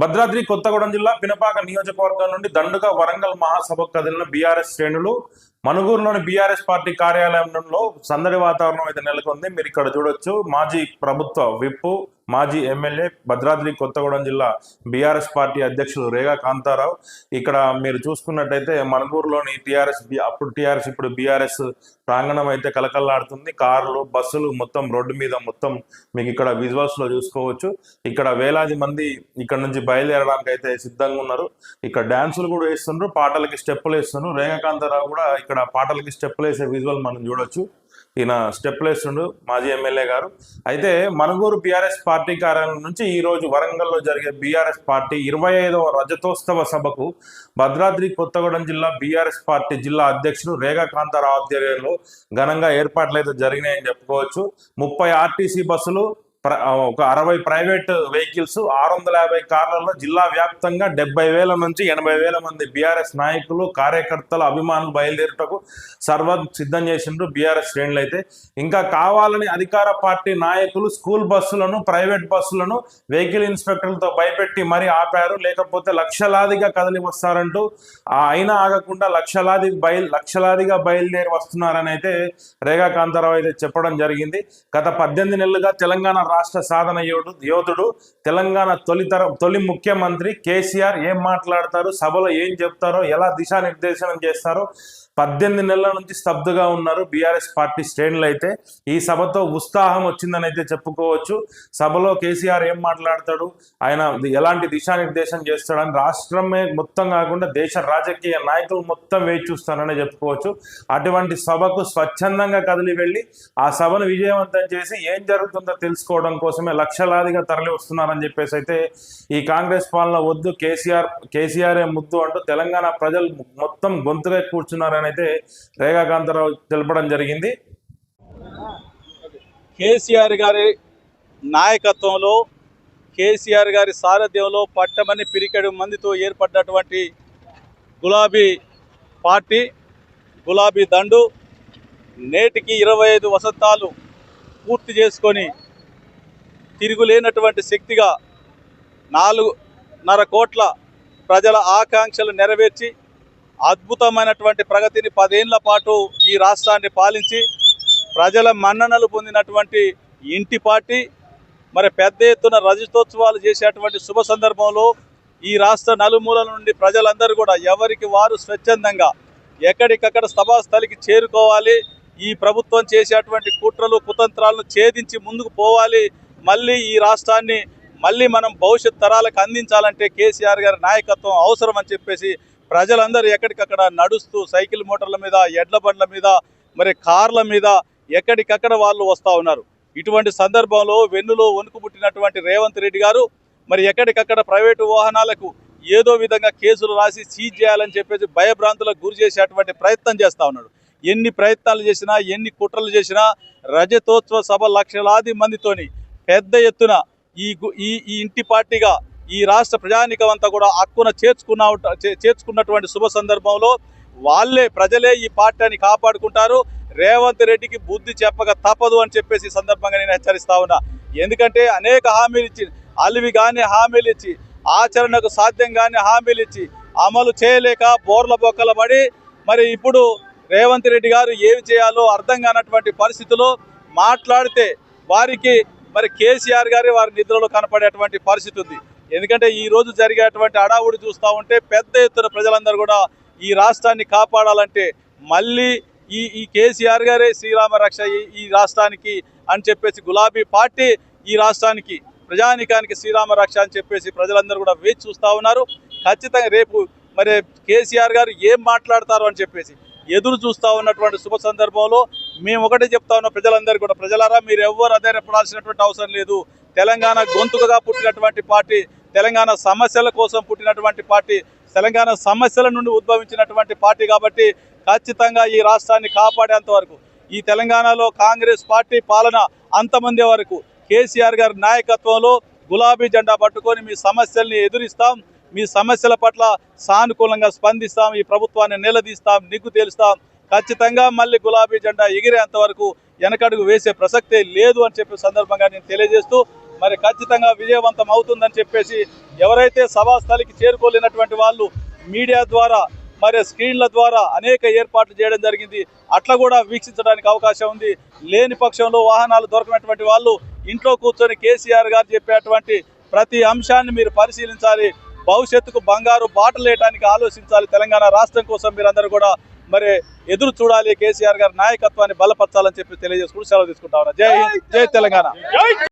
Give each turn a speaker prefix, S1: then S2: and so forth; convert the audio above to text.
S1: భద్రాద్రి కొత్తగూడెం జిల్లా పినపాక నియోజకవర్గం నుండి దండుగా వరంగల్ మహాసభకు కదిలిన బీఆర్ఎస్ శ్రేణులు మనుగూరులోని బీఆర్ఎస్ పార్టీ కార్యాలయంలో సందడి వాతావరణం అయితే నెలకొంది. మీరు ఇక్కడ చూడొచ్చు. మాజీ ప్రభుత్వ విప్పు మాజీ ఎమ్మెల్యే భద్రాద్రి కొత్తగూడెం జిల్లా బీఆర్ఎస్ పార్టీ అధ్యక్షులు రేగా కాంతారావు. ఇక్కడ మీరు చూసుకున్నట్టయితే మనుగూరులోని టీఆర్ఎస్ అప్పుడు టీఆర్ఎస్ ఇప్పుడు బీఆర్ఎస్ ప్రాంగణం అయితే కలకల్లాడుతుంది. కార్లు బస్సులు మొత్తం రోడ్డు మీద మొత్తం మీకు ఇక్కడ విజువల్స్లో చూసుకోవచ్చు. ఇక్కడ వేలాది మంది ఇక్కడ నుంచి బయలుదేరడానికి అయితే సిద్ధంగా ఉన్నారు. ఇక్కడ డాన్సులు కూడా వేస్తున్నారు పాటలకి స్టెప్పులు వేస్తున్నారు రేఖాకాంతారావు కూడా ఇక్కడ పాటలకి స్టెప్పులు వేసే విజువల్ మనం చూడొచ్చు. ఈయన స్టెప్పులు వేస్తుండు మాజీ ఎమ్మెల్యే గారు. అయితే మనుగూరు బీఆర్ఎస్ పార్టీ కార్యాలయం నుంచి ఈరోజు వరంగల్లో జరిగే బీఆర్ఎస్ పార్టీ ఇరవై ఐదవ రజతోత్సవ సభకు భద్రాద్రి కొత్తగూడెం జిల్లా బీఆర్ఎస్ పార్టీ జిల్లా అధ్యక్షుడు రేగా కాంతారావు ఆధ్వర్యంలో ఘనంగా ఏర్పాట్లు అయితే జరిగినాయని చెప్పుకోవచ్చు. ముప్పై ఆర్టీసీ బస్సులు ఒక అరవై ప్రైవేట్ వెహికల్స్ ఆరు వందల యాభై కార్లలో జిల్లా వ్యాప్తంగా డెబ్బై వేల నుంచి ఎనభై వేల మంది బీఆర్ఎస్ నాయకులు కార్యకర్తలు అభిమానులు బయలుదేరుటకు సర్వం సిద్ధం చేసిండ్రు బీఆర్ఎస్ శ్రేణులు అయితే ఇంకా కావాలని అధికార పార్టీ నాయకులు స్కూల్ బస్సులను ప్రైవేట్ బస్సులను వెహికల్ ఇన్స్పెక్టర్లతో భయపెట్టి మరీ ఆపారు. లేకపోతే లక్షలాదిగా కదిలి వస్తారంటూ అయినా ఆగకుండా లక్షలాది బయలు లక్షలాదిగా బయలుదేరి వస్తున్నారని అయితే రేగా కాంతారావు అయితే చెప్పడం జరిగింది. గత పద్దెనిమిది నెలలుగా తెలంగాణ రాష్ట్ర సాధన యోధుడు యోధుడు తెలంగాణ తొలితర తొలి ముఖ్యమంత్రి కేసీఆర్ ఏం మాట్లాడతారు సభలో ఏం చెప్తారో ఎలా దిశానిర్దేశనం చేస్తారో పద్దెనిమిది నెలల నుంచి స్తబ్దుగా ఉన్నారు బీఆర్ఎస్ పార్టీ శ్రేణులు అయితే ఈ సభతో ఉత్సాహం వచ్చిందని అయితే చెప్పుకోవచ్చు. సభలో కేసీఆర్ ఏం మాట్లాడతాడు? ఆయన ఎలాంటి దిశానిర్దేశం చేస్తాడని రాష్ట్రమే మొత్తం కాకుండా దేశ రాజకీయ నాయకులు మొత్తం వేచి చూస్తానని చెప్పుకోవచ్చు. అటువంటి సభకు స్వచ్ఛందంగా కదిలి వెళ్ళి ఆ సభను విజయవంతం చేసి ఏం జరుగుతుందో తెలుసుకోవడం కోసమే లక్షలాదిగా తరలి వస్తున్నారని చెప్పేసి అయితే ఈ కాంగ్రెస్ పాలన వద్దు. కేసీఆర్ కేసీఆర్ఏ ముద్దు అంటూ తెలంగాణ ప్రజలు మొత్తం గొంతుగా కూర్చున్నారని అయితే రేగా కాంతారావు తెలపడం జరిగింది.
S2: కేసీఆర్ గారి నాయకత్వంలో కేసీఆర్ గారి సారథ్యంలో పట్టమని పిరికెడు మందితో ఏర్పడ్డటువంటి గులాబీ పార్టీ గులాబీ దండు నేటికి ఇరవై ఐదు వసంతాలు పూర్తి చేసుకొని తిరుగులేనటువంటి శక్తిగా నాలుగున్నర కోట్ల ప్రజల ఆకాంక్షలు నెరవేర్చి అద్భుతమైనటువంటి ప్రగతిని పదేళ్ళ పాటు ఈ రాష్ట్రాన్ని పాలించి ప్రజల మన్ననలు పొందినటువంటి ఇంటి పార్టీ మరి పెద్ద ఎత్తున రజతోత్సవాలు చేసేటువంటి శుభ సందర్భంలో ఈ రాష్ట్ర నలుమూలల నుండి ప్రజలందరూ కూడా ఎవరికి వారు స్వచ్ఛందంగా ఎక్కడికక్కడ సభాస్థలికి చేరుకోవాలి ఈ ప్రభుత్వం చేసేటువంటి కుట్రలు కుతంత్రాలను ఛేదించి ముందుకు పోవాలి మళ్ళీ ఈ రాష్ట్రాన్ని మళ్ళీ మనం భవిష్యత్ తరాలకు అందించాలంటే కేసీఆర్ గారి నాయకత్వం అవసరం అని చెప్పేసి ప్రజలందరూ ఎక్కడికక్కడ నడుస్తూ సైకిల్ మోటార్ల మీద ఎడ్ల బండ్ల మీద మరి కార్ల మీద ఎక్కడికక్కడ వాళ్ళు వస్తూ ఉన్నారు. ఇటువంటి సందర్భంలో వెన్నులో వణుకు పుట్టినటువంటి రేవంత్ రెడ్డి గారు మరి ఎక్కడికక్కడ ప్రైవేటు వాహనాలకు ఏదో విధంగా కేసులు రాసి సీజ్ చేయాలని చెప్పేసి భయభ్రాంతులకు గురి చేసేటువంటి ప్రయత్నం చేస్తూ ఉన్నాడు. ఎన్ని ప్రయత్నాలు చేసినా ఎన్ని కుట్రలు చేసినా రజతోత్సవ సభ లక్షలాది మందితోని పెద్ద ఎత్తున ఈ ఈ ఈ ఇంటి పార్టీగా ఈ రాష్ట్ర ప్రజానికం అంతా కూడా హక్కున చేర్చుకున్న చే- చేర్చుకున్నటువంటి శుభ సందర్భంలో వాళ్ళే ప్రజలే ఈ పార్టీని కాపాడుకుంటారు. రేవంత్ రెడ్డికి బుద్ధి చెప్పక తప్పదు అని చెప్పేసి సందర్భంగా నేను హెచ్చరిస్తా ఉన్నా. ఎందుకంటే అనేక హామీలు ఇచ్చి అలివి కానీ హామీలు ఇచ్చి ఆచరణకు సాధ్యం కానీ హామీలు ఇచ్చి అమలు చేయలేక బోర్ల బొక్కల పడి మరి ఇప్పుడు రేవంత్ రెడ్డి గారు ఏమి చేయాలో అర్థం కానటువంటి పరిస్థితిలో మాట్లాడితే వారికి మరి కేసీఆర్ గారి వారి నిద్రలో కనపడేటువంటి పరిస్థితి ఉంది. ఎందుకంటే ఈ రోజు జరిగేటువంటి అడావుడి చూస్తూ ఉంటే పెద్ద ఎత్తున ప్రజలందరూ కూడా ఈ రాష్ట్రాన్ని కాపాడాలంటే మళ్ళీ ఈ ఈ కేసీఆర్ గారే శ్రీరామ రక్ష ఈ- రాష్ట్రానికి అని చెప్పేసి గులాబీ పార్టీ ఈ రాష్ట్రానికి ప్రజానికానికి శ్రీరామ రక్ష అని చెప్పేసి ప్రజలందరూ కూడా వేచి చూస్తూ ఉన్నారు. ఖచ్చితంగా రేపు మరి కేసీఆర్ గారు ఏం మాట్లాడతారు అని చెప్పేసి ఎదురు చూస్తూ ఉన్నటువంటి శుభ సందర్భంలో మేము ఒకటే చెప్తా ఉన్న ప్రజలందరూ కూడా ప్రజలారా మీరు ఎవ్వరు అధైర్యపడాల్సినటువంటి అవసరం లేదు. తెలంగాణ గొంతుకగా పుట్టినటువంటి పార్టీ తెలంగాణ సమస్యల కోసం పుట్టినటువంటి పార్టీ తెలంగాణ సమస్యల నుండి ఉద్భవించినటువంటి పార్టీ కాబట్టి ఖచ్చితంగా ఈ రాష్ట్రాన్ని కాపాడేంత వరకు ఈ తెలంగాణలో కాంగ్రెస్ పార్టీ పాలన అంతమంది వరకు కేసీఆర్ గారి నాయకత్వంలో గులాబీ జెండా పట్టుకొని మీ సమస్యల్ని ఎదురిస్తాం మీ సమస్యల పట్ల సానుకూలంగా స్పందిస్తాం ఈ ప్రభుత్వాన్ని నిలదీస్తాం నిగ్గు తేలుస్తాం. ఖచ్చితంగా మళ్ళీ గులాబీ జెండా ఎగిరేంత వరకు వెనకడుగు వేసే ప్రసక్తే లేదు అని చెప్పే సందర్భంగా నేను తెలియజేస్తూ మరి ఖచ్చితంగా విజయవంతం అవుతుందని చెప్పేసి ఎవరైతే సభాస్థలికి చేరుకోలేనటువంటి వాళ్ళు మీడియా ద్వారా మరి స్క్రీన్ల ద్వారా అనేక ఏర్పాట్లు చేయడం జరిగింది. అట్లా కూడా వీక్షించడానికి అవకాశం ఉంది. లేని పక్షంలో వాహనాలు దొరకనటువంటి వాళ్ళు ఇంట్లో కూర్చొని కేసీఆర్ గారు చెప్పేటువంటి ప్రతి అంశాన్ని మీరు పరిశీలించాలి. భవిష్యత్తుకు బంగారు బాటలేయడానికి ఆలోచించాలి. తెలంగాణ రాష్ట్రం కోసం మీరందరూ కూడా మరి ఎదురు చూడాలి. కేసీఆర్ గారి నాయకత్వాన్ని బలపరచాలని చెప్పి తెలియజేసుకుంటూ సెలవు తీసుకుంటా ఉన్నా. జై జై తెలంగాణ.